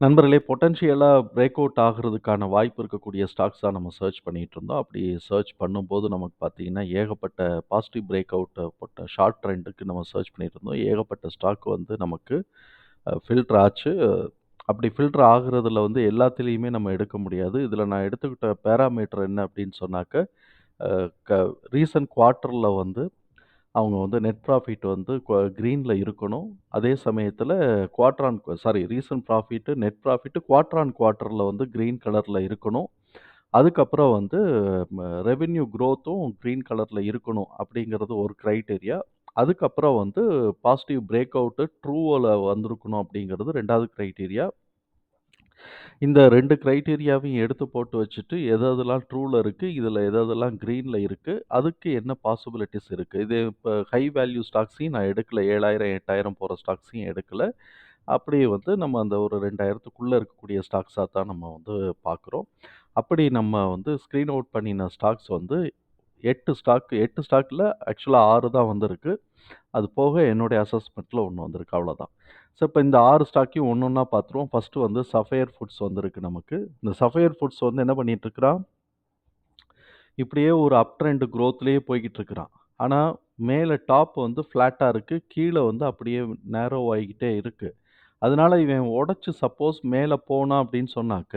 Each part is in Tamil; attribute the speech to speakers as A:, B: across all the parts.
A: நண்பர்களே பொட்டன்ஷியலாக பிரேக் அவுட் ஆகிறதுக்கான வாய்ப்பு இருக்கக்கூடிய ஸ்டாக்ஸ் தான் நம்ம சர்ச் பண்ணிகிட்டு இருந்தோம். அப்படி சர்ச் பண்ணும்போது நமக்கு பார்த்தீங்கன்னா, ஏகப்பட்ட பாசிட்டிவ் பிரேக் அவுட் போட்ட ஷார்ட் ட்ரெண்டுக்கு நம்ம சர்ச் பண்ணிகிட்டு இருந்தோம். ஏகப்பட்ட ஸ்டாக் வந்து நமக்கு ஃபில்டர் ஆச்சு. அப்படி ஃபில்டர் ஆகுறதுல வந்து எல்லாத்துலேயுமே நம்ம எடுக்க முடியாது. இதில் நான் எடுத்துக்கிட்ட பேராமீட்டர் என்ன அப்படின்னு சொன்னாக்க, க ரீசன்ட் குவார்ட்டரில் வந்து அவங்க வந்து நெட் ப்ராஃபிட் வந்து க்ரீனில் இருக்கணும். அதே சமயத்தில் குவாட்ரான் on sorry recent profit net profit குவாட்ரான் on வந்து க்ரீன் கலரில் இருக்கணும். அதுக்கப்புறம் வந்து ரெவென்யூ க்ரோத்தும் க்ரீன் கலரில் இருக்கணும் அப்படிங்கிறது ஒரு க்ரைட்டேரியா அதுக்கப்புறம் வந்து பாசிட்டிவ் பிரேக் அவுட்டு ட்ரூவில் வந்திருக்கணும் அப்படிங்கிறது ரெண்டாவது க்ரைட்டீரியா இந்த ரெண்டு கிரைட்டீரியாவையும் எடுத்து போட்டு வச்சுட்டு, எது எதெல்லாம் ட்ரூவில் இருக்குது இதில் எது எதெல்லாம் க்ரீனில் இருக்குது அதுக்கு என்ன பாசிபிலிட்டிஸ் இருக்குது இது இப்போ ஹை வேல்யூ ஸ்டாக்ஸையும் நான் எடுக்கல. ஏழாயிரம் எட்டாயிரம் போகிற ஸ்டாக்ஸையும் எடுக்கல. அப்படியே வந்து நம்ம அந்த ஒரு 2000த்துக்குள்ள இருக்கக்கூடிய ஸ்டாக்ஸாக தான் நம்ம வந்து பார்க்குறோம். அப்படி நம்ம வந்து ஸ்க்ரீன் அவுட் பண்ணின ஸ்டாக்ஸ் வந்து எட்டு ஸ்டாக் எட்டு ஸ்டாக்ல ஆக்சுவலாக ஆறு தான் வந்திருக்கு. அது போக என்னுடைய அசஸ்மெண்ட்டில் ஒன்று வந்திருக்கு அவ்வளோதான். ஸோ இப்போ இந்த ஆறு ஸ்டாக்கையும் ஒன்று ஒன்றா பார்த்துருவோம். ஃபர்ஸ்ட்டு வந்து சஃபையர் ஃபுட்ஸ் வந்திருக்கு நமக்கு. இந்த சஃபையர் ஃபுட்ஸ் வந்து என்ன பண்ணிகிட்ருக்கிறான் இப்படியே ஒரு அப் ட்ரெண்ட் க்ரோத்லேயே போய்கிட்டு இருக்கிறான். ஆனால் மேலே டாப் வந்து ஃப்ளாட்டாக இருக்கு. கீழே வந்து அப்படியே நேரோ ஆகிக்கிட்டே இருக்குது அதனால இவன் உடச்சி சப்போஸ் மேலே போனான் அப்படின்னு சொன்னாக்க,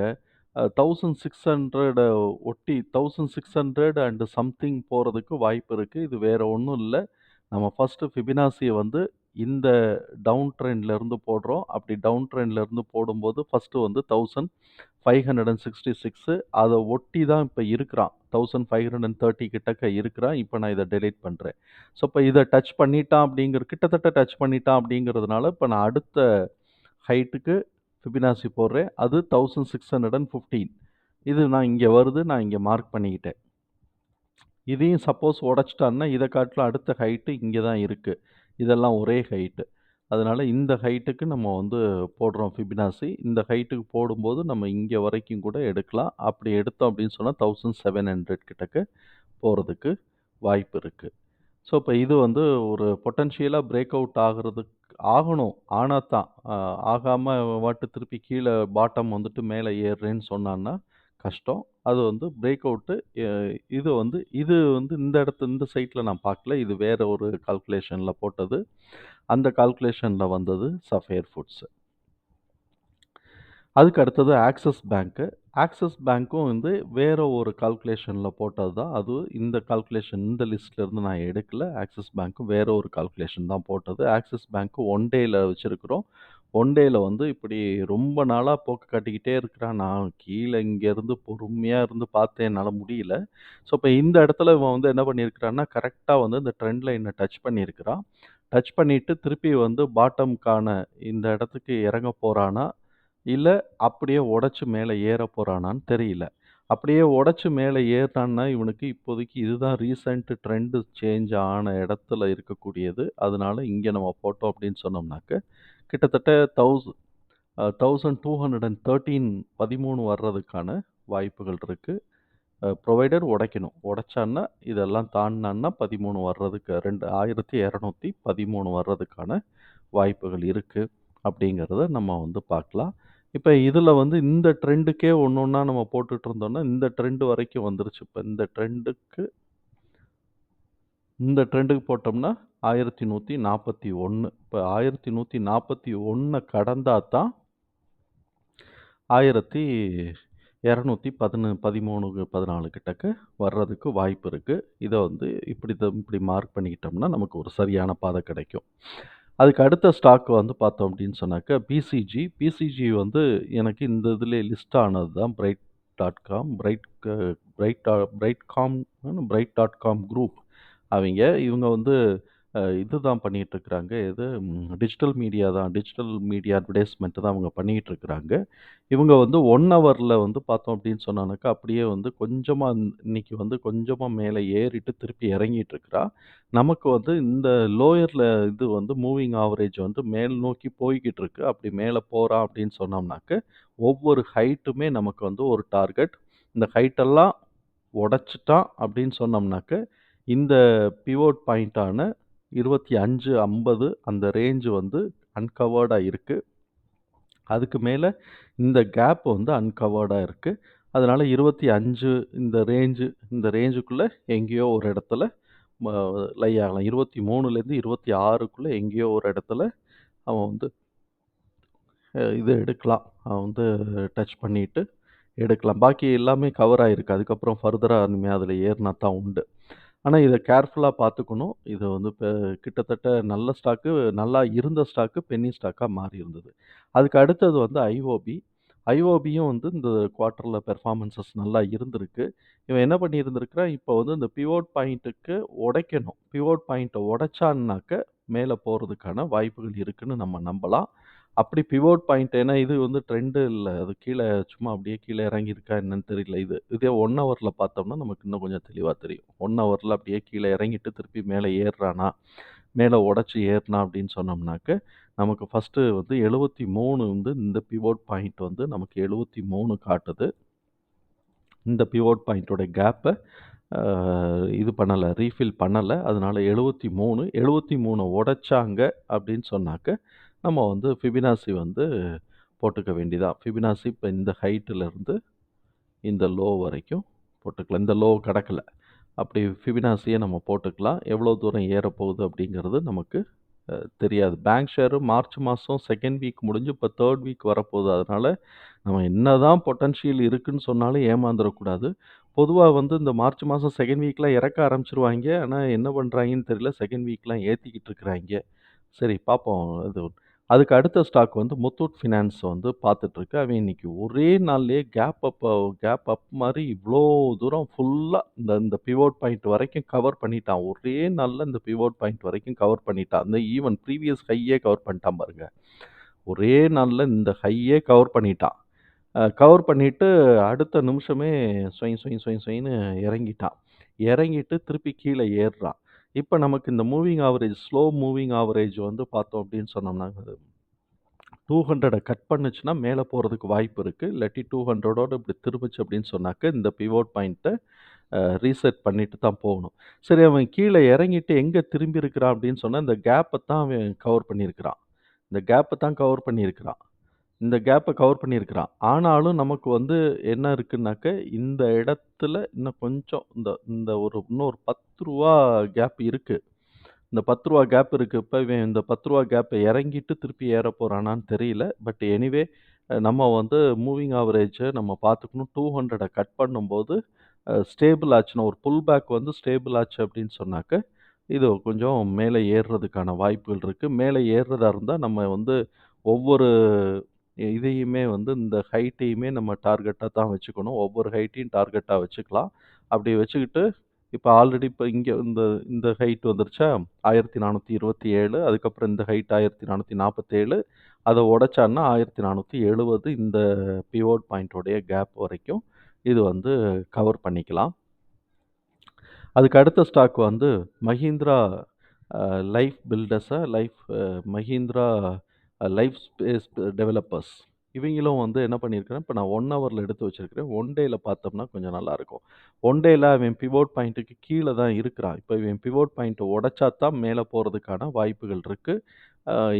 A: அ 1600 ஒட்டி 1600 அண்ட் சம்திங் போகிறதுக்கு வாய்ப்பு இருக்குது இது வேறு ஒன்றும் இல்லை நம்ம ஃபர்ஸ்ட்டு ஃபிபினாசியை வந்து இந்த டவுன் ட்ரெண்ட்லேருந்து போடுறோம். அப்படி டவுன் ட்ரெண்ட்லேருந்து போடும்போது ஃபர்ஸ்ட்டு வந்து thousand five hundred and sixty six அதை ஒட்டி தான் இப்போ இருக்கிறான். 1530 கிட்டக்க இருக்கிறான். இப்போ நான் இதை டெலீட் பண்ணுறேன் ஸோ இப்போ இதை டச் பண்ணிட்டான் அப்படிங்கிற கிட்டத்தட்ட டச் பண்ணிட்டான் அப்படிங்கிறதுனால, இப்போ நான் அடுத்த ஹைட்டுக்கு ஃபிபினாசி போடுறேன். அது 1615 இது நான் இங்கே வருது. நான் இங்கே மார்க் பண்ணிக்கிட்டேன். இதையும் சப்போஸ் உடச்சிட்டான்னா இதை காட்டிலும் அடுத்த ஹைட்டு இங்கே தான் இருக்குது இதெல்லாம் ஒரே ஹைட்டு. அதனால் இந்த ஹைட்டுக்கு நம்ம வந்து போடுறோம் ஃபிபினாசி இந்த ஹைட்டுக்கு போடும்போது நம்ம இங்கே வரைக்கும் கூட எடுக்கலாம். அப்படி எடுத்தோம் அப்படின்னு சொன்னால் தௌசண்ட் செவன் ஹண்ட்ரட் கிட்டக்கு போகிறதுக்கு வாய்ப்பு இருக்குது ஸோ இப்போ இது வந்து ஒரு பொட்டன்ஷியலாக பிரேக் அவுட் ஆகிறதுக்கு ஆகணும். ஆனால் தான். ஆகாமல் வாட்டு திருப்பி கீழே பாட்டம் வந்துட்டு மேலே ஏறுறேன்னு சொன்னான்னா, கஷ்டம். அது வந்து பிரேக் அவுட்டு இது வந்து இது வந்து இந்த இடத்து இந்த சைட்டில் நான் பார்க்கல. இது வேறு ஒரு கால்குலேஷனில் போட்டது. அந்த கால்குலேஷனில் வந்தது சஃபேர் ஃபுட்ஸ். அதுக்கு அடுத்தது ஆக்சிஸ் பேங்க்கு ஆக்சிஸ் பேங்க்கும் வந்து வேறு ஒரு கால்குலேஷனில் போட்டது தான். அது இந்த கால்குலேஷன் இந்த லிஸ்ட்லேருந்து நான் எடுக்கல. ஆக்சிஸ் பேங்க்கும் வேறு ஒரு கால்குலேஷன் தான் போட்டது. ஆக்சிஸ் பேங்க்கு ஒன் டேயில் வச்சுருக்கிறோம் ஒன் டேல வந்து இப்படி ரொம்ப நாளா போக்கு காட்டிக்கிட்டே இருக்கிறான். நான் கீழ இங்கேருந்து பொறுமையா இருந்து பார்த்தேன். என்னால முடியல. ஸோ இப்ப இந்த இடத்துல இவன் வந்து என்ன பண்ணியிருக்கிறான்னா, கரெக்ட்டா வந்து இந்த ட்ரெண்ட் லைன டச் பண்ணியிருக்கிறான். டச் பண்ணிட்டு திருப்பி வந்து பாட்டம்க்கான இந்த இடத்துக்கு இறங்க போறானா? இல்ல அப்படியே உடைச்சு மேல ஏற போறானான்னு தெரியல. அப்படியே உடைச்சு மேல ஏறினான்னா, இவனுக்கு இப்போதைக்கு இதுதான் ரீசென்ட் ட்ரெண்ட் சேஞ்ச் ஆன இடத்துல இருக்கக்கூடியது. அதனால இங்க நம்ம போட்டோம் அப்படின்னு சொன்னோம்னாக்க, கிட்டத்தட்ட தௌஸ் அ 1213 13 வர்றதுக்கான வாய்ப்புகள் இருக்குது ப்ரொவைடர் உடைக்கணும். உடைச்சான்னா, இதெல்லாம் தாண்டினான்னா பதிமூணு வர்றதுக்கு 2213 வர்றதுக்கான வாய்ப்புகள் இருக்குது அப்படிங்கிறத நம்ம வந்து பார்க்கலாம். இப்போ இதில் வந்து இந்த ட்ரெண்டுக்கே ஒன்று ஒன்றா நம்ம போட்டுகிட்டு இருந்தோம்னா, இந்த ட்ரெண்டு வரைக்கும் வந்துருச்சு. இப்போ இந்த ட்ரெண்டுக்கு இந்த ட்ரெண்டுக்கு போட்டோம்னா ஆயிரத்தி நூற்றி நாற்பத்தி ஒன்று இப்போ ஆயிரத்தி நூற்றி நாற்பத்தி ஒன்றை கடந்தால் தான் 1213 13 14 கிட்டக்க வர்றதுக்கு வாய்ப்பு இருக்குது இதை வந்து இப்படி இப்படி மார்க் பண்ணிக்கிட்டோம்னா, நமக்கு ஒரு சரியான பாதை கிடைக்கும். அதுக்கு அடுத்த ஸ்டாக் வந்து பார்த்தோம் அப்படின்னு சொன்னாக்க, பிசிஜி. பிசிஜி வந்து எனக்கு இந்த இதில் லிஸ்ட் ஆனது தான் bright dot com, bright bright bright com bright dot com group. அவங்க இவங்க வந்து அ இதுதான் பண்ணிகிட்ருக்குறாங்க எது டிஜிட்டல் மீடியா தான். டிஜிட்டல் மீடியா அட்வர்டைஸ்மென்ட் தான் அவங்க பண்ணிக்கிட்டுருக்காங்க. இவங்க வந்து 1 ஹவர்ல வந்து பார்த்தோம் அப்படின்னு சொன்னானாக்கா, அப்படியே வந்து கொஞ்சமா இன்னைக்கு வந்து கொஞ்சமா மேலே ஏறிட்டு திருப்பி இறங்கிட்டுருக்கிறா. நமக்கு வந்து இந்த லோயர்ல இது வந்து மூவிங் ஆவரேஜ் வந்து மேல் நோக்கி போய்கிட்டு இருக்கு. அப்படி மேலே போறா அப்படின்னு சொன்னோம்னாக்க, ஒவ்வொரு ஹைட்டுமே நமக்கு வந்து ஒரு டார்கெட். இந்த ஹைட்டெல்லாம் உடைச்சுட்டான் அப்படின்னு சொன்னோம்னாக்க, இந்த பிவோட் பாயிண்டான 25, 50 அந்த ரேஞ்சு வந்து அன்கவர்டாக இருக்குது அதுக்கு மேலே இந்த கேப் வந்து அன்கவர்டாக இருக்குது அதனால் இருபத்தி அஞ்சு இந்த ரேஞ்சு இந்த ரேஞ்சுக்குள்ளே எங்கேயோ ஒரு இடத்துல லை ஆகலாம். 23லேருந்து 26க்குள்ள எங்கேயோ ஒரு இடத்துல அவன் வந்து இது எடுக்கலாம். அவன் வந்து டச் பண்ணிவிட்டு எடுக்கலாம். பாக்கி எல்லாமே கவர் ஆகிருக்கு அதுக்கப்புறம் ஃபர்தராக இனிமேல் அதில் ஏறினா தான் உண்டு. ஆனால் இதை கேர்ஃபுல்லாக பார்த்துக்கணும். இது வந்து இப்போ கிட்டத்தட்ட நல்ல ஸ்டாக்கு நல்லா இருந்த ஸ்டாக்கு பென்னி ஸ்டாக்காக மாறி இருந்தது. அதுக்கு அடுத்தது வந்து ஐஓபி. ஐஓபியும் வந்து இந்த குவார்ட்டரில் பெர்ஃபார்மன்சஸ் நல்லா இருந்திருக்கு. இவன் என்ன பண்ணியிருந்திருக்கிறான், இப்போ வந்து இந்த பிவோட் பாயிண்ட்டுக்கு உடைக்கணும். பிவோட் பாயிண்ட்டை உடைச்சான்னாக்க, மேலே போகிறதுக்கான வாய்ப்புகள் இருக்குதுன்னு நம்ம நம்பலாம். அப்படி பிவோட் பாயிண்ட் ஏன்னா இது வந்து ட்ரெண்டு இல்ல. அது கீழ சும்மா அப்படியே கீழ இறங்கியிருக்கா என்னன்னு தெரியல இது. இதே 1 ஹவர்ல பார்த்தோம்னா, நமக்கு இன்னும் கொஞ்சம் தெளிவா தெரியும். 1 ஹவர்ல அப்படியே கீழ இறங்கிட்டு திருப்பி மேல ஏறுறானா, மேல உடைச்சு ஏறுனா அப்படின்னு சொன்னோம்னாக்க, நமக்கு ஃபர்ஸ்ட்டு வந்து 73 வந்து இந்த பிவோட் பாயிண்ட் வந்து நமக்கு 73 காட்டுது. இந்த பிவோட் பாயிண்ட்டோட கேப்ப அ இது பண்ணல, ரீஃபில் பண்ணல. அதனால 73 73 உடைச்சாங்க அப்படின்னு சொன்னாக்க, நம்ம வந்து ஃபிபினாசி வந்து போட்டுக்க வேண்டியதான். ஃபிபினாசி இப்போ இந்த ஹைட்டிலேருந்து இந்த லோ வரைக்கும் போட்டுக்கலாம். இந்த லோ கிடக்கல அப்படி ஃபிபினாசியை நம்ம போட்டுக்கலாம். எவ்வளோ தூரம் ஏறப்போகுது அப்படிங்கிறது நமக்கு தெரியாது. பேங்க் ஷேரு மார்ச் மாதம் செகண்ட் வீக் முடிஞ்சு இப்போ தேர்ட் வீக் வரப்போகுது. அதனால் நம்ம என்ன தான் பொட்டன்ஷியல் இருக்குதுன்னு சொன்னாலும் ஏமாந்துடக்கூடாது பொதுவாக வந்து இந்த மார்ச் மாதம் செகண்ட் வீக்லாம் இறக்க ஆரம்பிச்சிருவாங்க ஆனால் என்ன பண்ணுறாங்கன்னு தெரியல. செகண்ட் வீக்லாம் ஏற்றிக்கிட்டு இருக்கிறாங்க சரி பார்ப்போம். அது அதுக்கு அடுத்த ஸ்டாக் வந்து முத்தூட் ஃபினான்ஸ் வந்து பார்த்துட்ருக்கு அவன் இன்னைக்கு ஒரே நாள்லேயே கேப் அப் கேப் அப் மாதிரி இவ்வளோ தூரம் ஃபுல்லாக இந்த இந்த பிவோட் பாயிண்ட் வரைக்கும் கவர் பண்ணிட்டான். ஒரே நாளில் இந்த பிவோட் பாயிண்ட் வரைக்கும் கவர் பண்ணிட்டான். அந்த ஈவன் ப்ரீவியஸ் ஹையே கவர் பண்ணிட்டான் பாருங்க. ஒரே நாளில் இந்த ஹையே கவர் பண்ணிட்டான். கவர் பண்ணிவிட்டு அடுத்த நிமிஷமே சொய் சொயின் சொய் சொயின்னு இறங்கிட்டான். இறங்கிட்டு திருப்பி கீழே ஏறுறான். இப்போ நமக்கு இந்த moving average slow moving average வந்து பார்த்தோம் அப்படின்னு சொன்னோம்னா, 200 கட் பண்ணுச்சுன்னா மேலே போகிறதுக்கு வாய்ப்பு இருக்குது இல்லாட்டி 200ஓட இப்படி திரும்புச்சு அப்படின்னு சொன்னாக்க, இந்த பிவோட் பாயிண்ட்டை ரீசெட் பண்ணிட்டு தான் போகணும். சரி அவன் கீழே இறங்கிட்டு எங்கே திரும்பி இருக்கிறான் அப்படின்னு சொன்னால் இந்த கேப்பை தான் அவன் கவர் பண்ணியிருக்கிறான். இந்த கேப்பை தான் கவர் பண்ணியிருக்கிறான். இந்த கேப்ப கவர் பண்ணியிருக்கிறான். ஆனாலும் நமக்கு வந்து என்ன இருக்குன்னாக்க, இந்த இடத்துல இன்னும் கொஞ்சம் இந்த இந்த ஒரு இன்னும் ஒரு ரூ. 10 கேப் இருக்கு. இந்த ரூ. 10 கேப் இருக்கு. இப்ப இவன் இந்த ரூ. 10 கேப்ப இறங்கிட்டு திருப்பி ஏறப் போறானான்னு தெரியல. பட் எனிவே நம்ம வந்து மூவிங் ஆவரேஜ நம்ம பார்த்துக்கணும். 200 கட் பண்ணும்போது அ ஸ்டேபிள் ஆச்சுன்னா, ஒரு புல் பேக் வந்து ஸ்டேபிள் ஆச்சு அப்படின்னு சொன்னாக்க, இது கொஞ்சம் மேலே ஏறுறதுக்கான வாய்ப்புகள் இருக்கு. மேலே ஏறுறதா இருந்தா நம்ம வந்து ஒவ்வொரு இதையுமே வந்து இந்த ஹைட்டையுமே நம்ம டார்கெட்டாக தான் வச்சுக்கணும். ஒவ்வொரு ஹைட்டையும் டார்கெட்டாக வச்சுக்கலாம். அப்படி வச்சுக்கிட்டு இப்போ ஆல்ரெடி இப்போ இங்கே இந்த இந்த ஹைட் வந்துருச்சா? 1427 அதுக்கப்புறம் இந்த ஹைட் ஆயிரத்தி நானூற்றி நாற்பத்தேழு அதை உடைச்சான்னா 1470 இந்த பிவோட் பாயிண்ட்டோடைய கேப் வரைக்கும் இது வந்து கவர் பண்ணிக்கலாம். அதுக்கு அடுத்த ஸ்டாக் வந்து Mahindra life பில்டர்ஸை life Mahindra life space developers. இவங்களும் வந்து என்ன பண்ணியிருக்கிறேன், இப்போ நான் ஒன் ஹவரில் எடுத்து வச்சிருக்கிறேன். ஒன் டேயில் பார்த்தோம்னா கொஞ்சம் நல்லாயிருக்கும் ஒன் டேயில் அவன் பிவோட் பாயிண்ட்டுக்கு கீழே தான் இருக்கிறான். இப்போ இவன் பிவோட் பாயிண்ட்டை உடைச்சா தான் மேலே போகிறதுக்கான வாய்ப்புகள் இருக்குது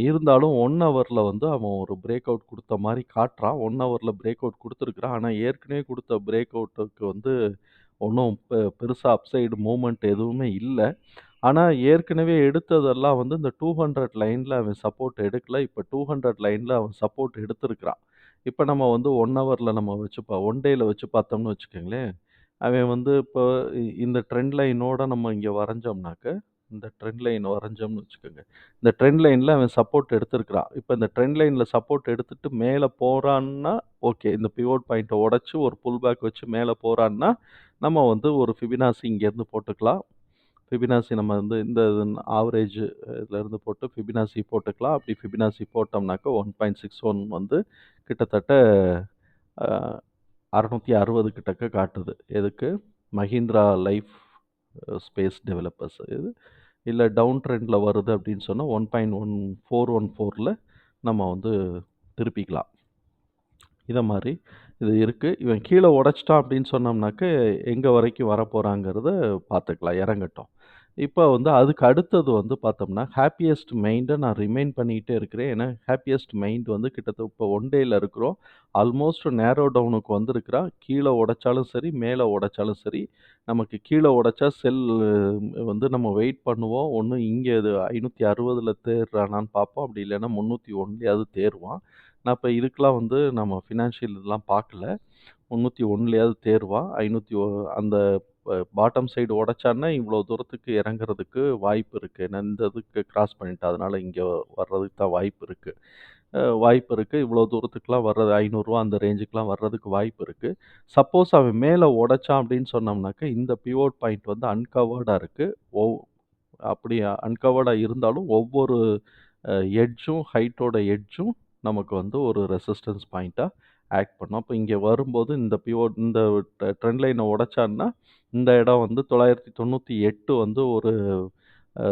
A: இருந்தாலும் ஒன் ஹவரில் வந்து அவன் ஒரு பிரேக் அவுட் கொடுத்த மாதிரி காட்டுறான். ஒன் ஹவரில் பிரேக் அவுட் கொடுத்துருக்குறான் ஆனால் ஏற்கனவே கொடுத்த பிரேக் அவுட்டுக்கு வந்து ஒன்றும் பெருசாக அப்சைடு மூவ்மெண்ட் எதுவுமே இல்லை ஆனா ஏற்கனவே எடுத்ததெல்லாம் வந்து இந்த 200 லைன்ல அவன் சப்போர்ட் எடுக்கல. இப்ப 200 லைன்ல அவன் சப்போர்ட் எடுத்திருக்கிறான். இப்ப நம்ம வந்து 1 ஹவர்ல நம்ம வச்சு பா 1 டேல வச்சு பார்த்தோம்னு வச்சுக்கங்களேன், அவன் வந்து இப்போ இந்த ட்ரெண்ட் லைனோட நம்ம இங்க வரைஞ்சோம்னாக்க, இந்த ட்ரெண்ட் லைன் வரைஞ்சோம்னு வச்சுக்கோங்க. இந்த ட்ரெண்ட் லைன்ல அவன் சப்போர்ட் எடுத்திருக்கிறான். இப்ப இந்த ட்ரெண்ட் லைன்ல சப்போர்ட் எடுத்துட்டு மேல போறான்னா, ஓகே. இந்த பிவோட் பாயிண்ட்ட உடைச்சு ஒரு புல் பேக் வச்சு மேல போறான்னா, நம்ம வந்து ஒரு ஃபிபனாசி இங்கேருந்து போட்டுக்கலாம். ஃபிபினாசி நம்ம வந்து இந்த ஆவரேஜ் இதுலேருந்து போட்டு ஃபிபினாசி போட்டுக்கலாம். அப்படி ஃபிபினாசி போட்டோம்னாக்கா ஒன் பாயிண்ட் சிக்ஸ் ஒன் வந்து கிட்டத்தட்ட அறநூற்றி அறுபது கிட்டக்க காட்டுது. எதுக்கு? மஹிந்திரா லைஃப் ஸ்பேஸ் டெவலப்பர்ஸ் இது. இல்லை டவுன் ட்ரெண்டில் வருது அப்படின்னு சொன்னால் one point one four one ஃபோரில் நம்ம வந்து திருப்பிக்கலாம். இதை மாதிரி இது இருக்குது இவன் கீழே உடச்சிட்டான் அப்படின்னு சொன்னோம்னாக்க எங்கே வரைக்கும் வரப்போகிறாங்கிறத பார்த்துக்கலாம் இறங்கட்டும். இப்போ வந்து அதுக்கு அடுத்தது வந்து பார்த்தோம்னா ஹாப்பியஸ்ட் மைண்டை நான் ரிமைன் பண்ணிக்கிட்டே இருக்கிறேன். ஏன்னா ஹாப்பியஸ்ட் மைண்ட் வந்து கிட்டத்தட்ட இப்போ ஒன் டேயில் இருக்கிறோம். ஆல்மோஸ்ட் நேரோ டவுனுக்கு வந்திருக்கிறான். கீழே உடைச்சாலும் சரி மேலே உடைச்சாலும் சரி நமக்கு கீழே உடைச்சா செல் வந்து நம்ம வெயிட் பண்ணுவோம். ஒன்று இங்கே இது ஐநூற்றி அறுபதில் தேர்றானான்னு பார்ப்போம். அப்படி இல்லைன்னா முந்நூற்றி ஒன்றுலையாவது தேர்வான். நான் இப்போ இதுக்கெலாம் வந்து நம்ம ஃபினான்ஷியல் இதெல்லாம் பார்க்கல. முந்நூற்றி ஒன்றுலையாவது தேர்வான். ஐநூற்றி அந்த பாட்டம் சைடு உடைச்சான்னா இவ்வளோ தூரத்துக்கு இறங்குறதுக்கு வாய்ப்பு இருக்குது நான் இந்த இதுக்கு கிராஸ் பண்ணிட்டேன் அதனால் இங்கே வர்றதுக்கு தான் வாய்ப்பு இருக்குது வாய்ப்பு இருக்குது இவ்வளோ தூரத்துக்குலாம் வர்றது ஐநூறுரூவா அந்த ரேஞ்சுக்கெலாம் வர்றதுக்கு வாய்ப்பு இருக்குது சப்போஸ் அவன் மேலே உடைச்சான் அப்படின்னு சொன்னோம்னாக்க இந்த பிவோட் பாயிண்ட் வந்து அன்கவர்டாக இருக்குது ஓ அப்படி அன்கவர்டாக இருந்தாலும் ஒவ்வொரு எட்ஜும் ஹைட்டோட எட்ஜும் நமக்கு வந்து ஒரு ரெசிஸ்டன்ஸ் பாயிண்ட்டாக ஆக்ட் பண்ணும். அப்போ இங்கே வரும்போது இந்த பிஓ இந்த ட்ரெண்ட் லைனை உடைச்சான்னா இந்த இடம் வந்து தொள்ளாயிரத்தி தொண்ணூற்றி எட்டு வந்து ஒரு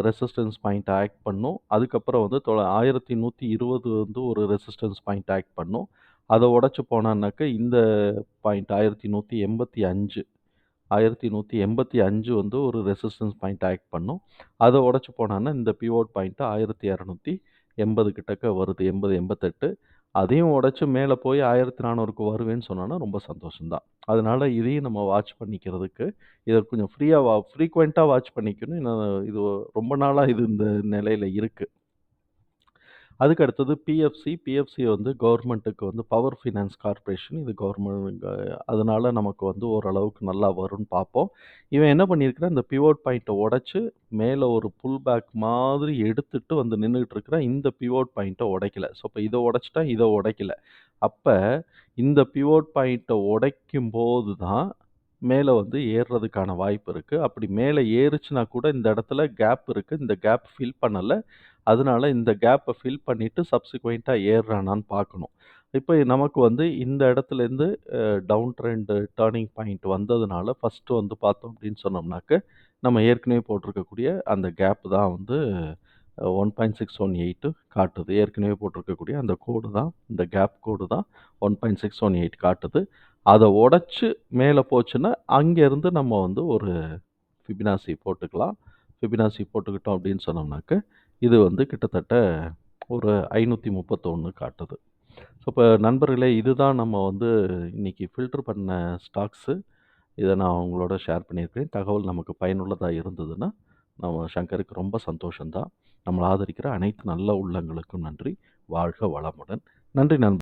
A: ரெசிஸ்டன்ஸ் பாயிண்ட் ஆக்ட் பண்ணும். அதுக்கப்புறம் வந்து தொ ஆயிரத்தி நூற்றி இருபது வந்து ஒரு ரெசிஸ்டன்ஸ் பாயிண்ட் ஆக்ட் பண்ணும். அதை உடச்சி போனான்னாக்க இந்த பாயிண்ட் ஆயிரத்தி நூற்றி எண்பத்தி அஞ்சு ஆயிரத்தி நூற்றி எண்பத்தி அஞ்சு வந்து ஒரு ரெசிஸ்டன்ஸ் பாயிண்ட் ஆக்ட் பண்ணும். அதை உடச்சி போனான்னா இந்த பிவோட் பாயிண்ட்டு ஆயிரத்தி இரநூத்தி எண்பது கிட்டக்க வருது எண்பது எண்பத்தெட்டு. அதையும் உடச்சி மேலே போய் ஆயிரத்தி நானூறுக்கு வருவேன்னு சொன்னோன்னா ரொம்ப சந்தோஷம்தான். அதனால இதையும் நம்ம வாட்ச் பண்ணிக்கிறதுக்கு இதை கொஞ்சம் ஃப்ரீயாக வா ஃப்ரீக்வெண்ட்டாக வாட்ச் பண்ணிக்கணும். இன்னும் இது ரொம்ப நாளாக இது இந்த நிலையில் இருக்குது அதுக்கு அடுத்தது பிஎஃப்சி பிஎஃப்சி வந்து கவர்மெண்ட்டுக்கு வந்து பவர் ஃபினான்ஸ் கார்ப்பரேஷன் இது கவர்மெண்ட் அதனால் நமக்கு வந்து ஓரளவுக்கு நல்லா வரும்னு பார்ப்போம். இவன் என்ன பண்ணியிருக்கிறான்? இந்த பிவோட் பாயிண்ட்டை உடச்சி மேலே ஒரு புல் பேக் மாதிரி எடுத்துட்டு வந்து நின்றுட்டு இருக்கிறான். இந்த பிவோட் பாயிண்ட்டை உடைக்கல. ஸோ இப்போ இதை உடைச்சிட்டா இதை உடைக்கல. அப்போ இந்த பிவோட் பாயிண்ட்டை உடைக்கும் போது தான் மேலே வந்து ஏறுறதுக்கான வாய்ப்பு இருக்குது அப்படி மேலே ஏறுச்சுன்னா கூட இந்த இடத்துல கேப் இருக்குது இந்த கேப் ஃபில் பண்ணலை. அதனால இந்த கேப்பை ஃபில் பண்ணிவிட்டு சப்சிக்வெண்ட்டாக ஏறுறானான்னு பார்க்கணும். இப்போ நமக்கு வந்து இந்த இடத்துலேருந்து டவுன் ட்ரெண்டு டேர்னிங் பாயிண்ட் வந்ததுனால ஃபஸ்ட்டு வந்து பார்த்தோம் அப்படின்னு சொன்னோம்னாக்க நம்ம ஏற்கனவே போட்டிருக்கக்கூடிய அந்த கேப் தான் வந்து one point six one eight காட்டுது. ஏற்கனவே போட்டிருக்கக்கூடிய அந்த கோடு தான் இந்த கேப் கோடு தான் one point six one eight காட்டுது. அதை உடச்சி மேலே போச்சுன்னா அங்கேருந்து நம்ம வந்து ஒரு ஃபிபினாசி போட்டுக்கலாம். ஃபிபினாசி போட்டுக்கிட்டோம் அப்படின்னு சொன்னோம்னாக்க இது வந்து கிட்டத்தட்ட ஒரு ஐநூற்றி முப்பத்தொன்று காட்டுது. ஸோ இப்போ நண்பர்களே இதுதான் நம்ம வந்து இன்றைக்கி ஃபில்ட்ரு பண்ண ஸ்டாக்ஸு இதை நான் உங்களோட ஷேர் பண்ணியிருக்கேன் தகவல் நமக்கு பயனுள்ளதாக இருந்ததுன்னா நம்ம சங்கருக்கு ரொம்ப சந்தோஷம்தான். நம்மளை ஆதரிக்கிற அனைத்து நல்ல உள்ளங்களுக்கும் நன்றி. வாழ்க வளமுடன். நன்றி நண்பர்